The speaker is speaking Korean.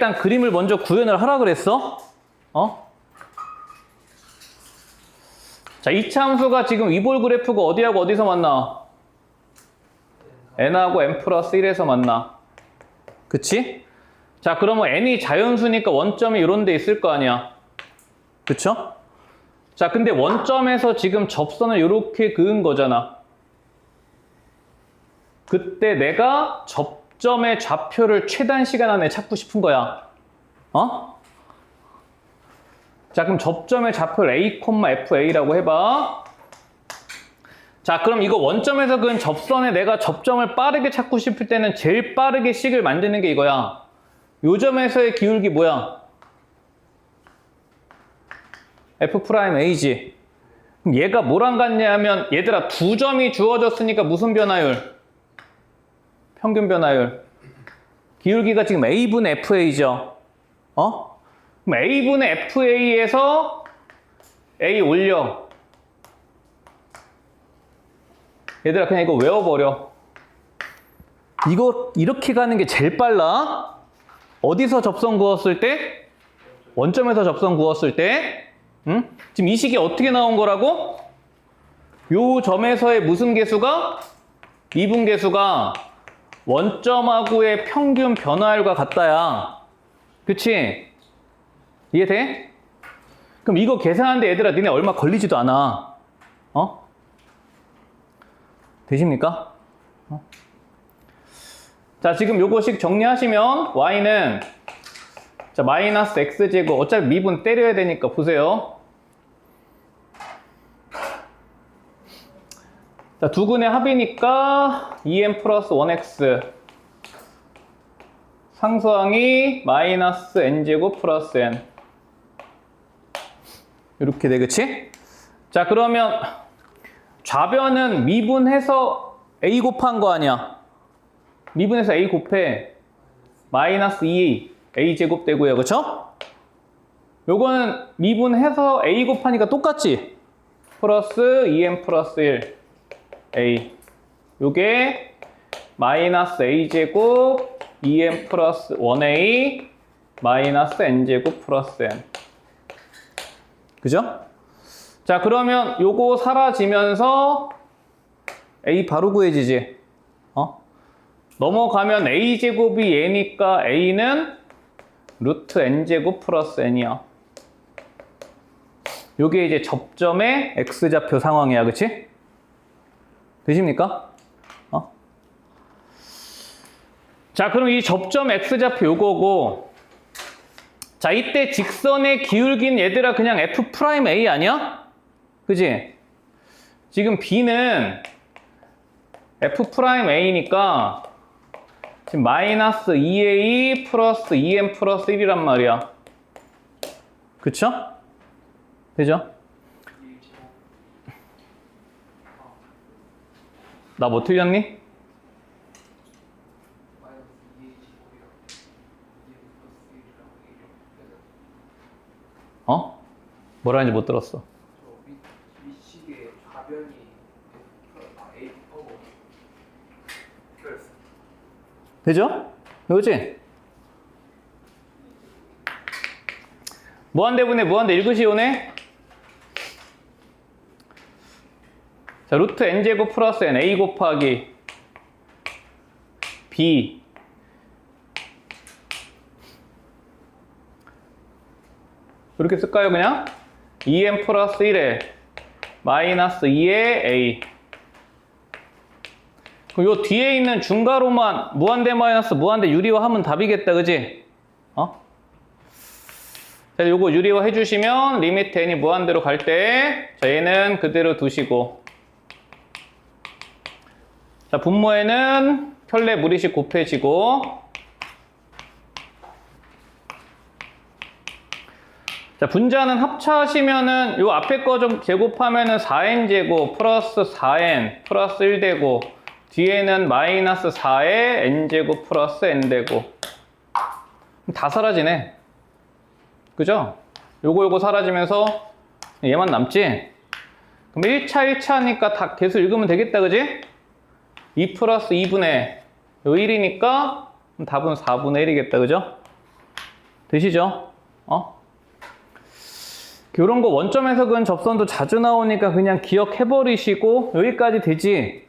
일단 그림을 먼저 구현을 하라 그랬어? 어? 자, 이차 함수가 지금 이볼 그래프가 어디하고 어디서 만나? n하고 n 플러스 1에서 만나. 그치? 자, 그러면 n이 자연수니까 원점이 이런 데 있을 거 아니야. 그쵸? 자, 근데 원점에서 지금 접선을 이렇게 그은 거잖아. 그때 내가 접 점의 좌표를 최단 시간 안에 찾고 싶은 거야. 어? 자, 그럼 접점의 좌표를 a, fa라고 해봐. 자, 그럼 이거 원점에서 그은 접선에 내가 접점을 빠르게 찾고 싶을 때는 제일 빠르게 식을 만드는 게 이거야. 요 점에서의 기울기 뭐야? F'A지. 그럼 얘가 뭐랑 같냐 하면 얘들아 두 점이 주어졌으니까 무슨 변화율? 평균 변화율. 기울기가 지금 A분의 FA죠. 어? A분의 FA에서 A 올려. 얘들아 그냥 이거 외워버려. 이거 이렇게 가는 게 제일 빨라. 어디서 접선 구웠을 때? 원점에서 접선 구웠을 때? 응? 지금 이 식이 어떻게 나온 거라고? 요 점에서의 무슨 개수가? 미분 개수가 원점하고의 평균 변화율과 같다야. 그치? 이해돼? 그럼 이거 계산하는데 얘들아 니네 얼마 걸리지도 않아. 어? 되십니까? 어? 자 지금 요거식 정리하시면 y는 자 마이너스 x제곱 어차피 미분 때려야 되니까 보세요. 자 두 근의 합이니까 2n 플러스 1x 상수항이 마이너스 n제곱 플러스 n 이렇게 돼 그치? 자 그러면 좌변은 미분해서 a 곱한 거 아니야 미분해서 a 곱해 마이너스 2 a 제곱 되고요 그쵸? 요거는 미분해서 a 곱하니까 똑같지? 플러스 2n 플러스 1 a 요게 마이너스 a 제곱 2n 플러스 1a 마이너스 n 제곱 플러스 n 그죠? 자 그러면 요거 사라지면서 a 바로 구해지지 어? 넘어가면 a 제곱이 얘니까 a는 루트 n 제곱 플러스 n이야 요게 이제 접점의 x좌표 상황이야 그치? 되십니까? 어? 자 그럼 이 접점 x좌표 요거고 자 이때 직선의 기울기는 얘들아 그냥 f 프라임 a 아니야? 그지? 지금 b는 f 프라임 a니까 지금 마이너스 2a 플러스 2m 플러스 1이란 말이야. 그쵸? 되죠? 나 뭐 틀렸니? 어? 뭐라는지 못 들었어. 되죠? 이거지? 무한대분의 무한대 읽으시 오네? 자, 루트 n제곱 플러스 n a 곱하기 b 이렇게 쓸까요, 그냥? 2n 플러스 1에 마이너스 2의 a 그럼 요 뒤에 있는 중괄호만 무한대 마이너스 무한대 유리화 하면 답이겠다, 그지? 어? 자, 요거 유리화 해주시면 리미트 n이 무한대로 갈 때, 자, 얘는 그대로 두시고. 자, 분모에는 켤레 무리식 곱해지고. 자, 분자는 합차하시면은 요 앞에 거 좀 제곱하면은 4n 제곱 플러스 4n 플러스 1 되고 뒤에는 마이너스 4에 n제곱 플러스 n 되고 다 사라지네. 그죠? 요거 요거 사라지면서 얘만 남지? 그럼 1차 1차니까 다 개수 읽으면 되겠다 그지? 2 플러스 2분의 요 1이니까 답은 4분의 1이겠다 그죠? 되시죠? 어? 이런 거 원점 해석은 접선도 자주 나오니까 그냥 기억해버리시고 여기까지 되지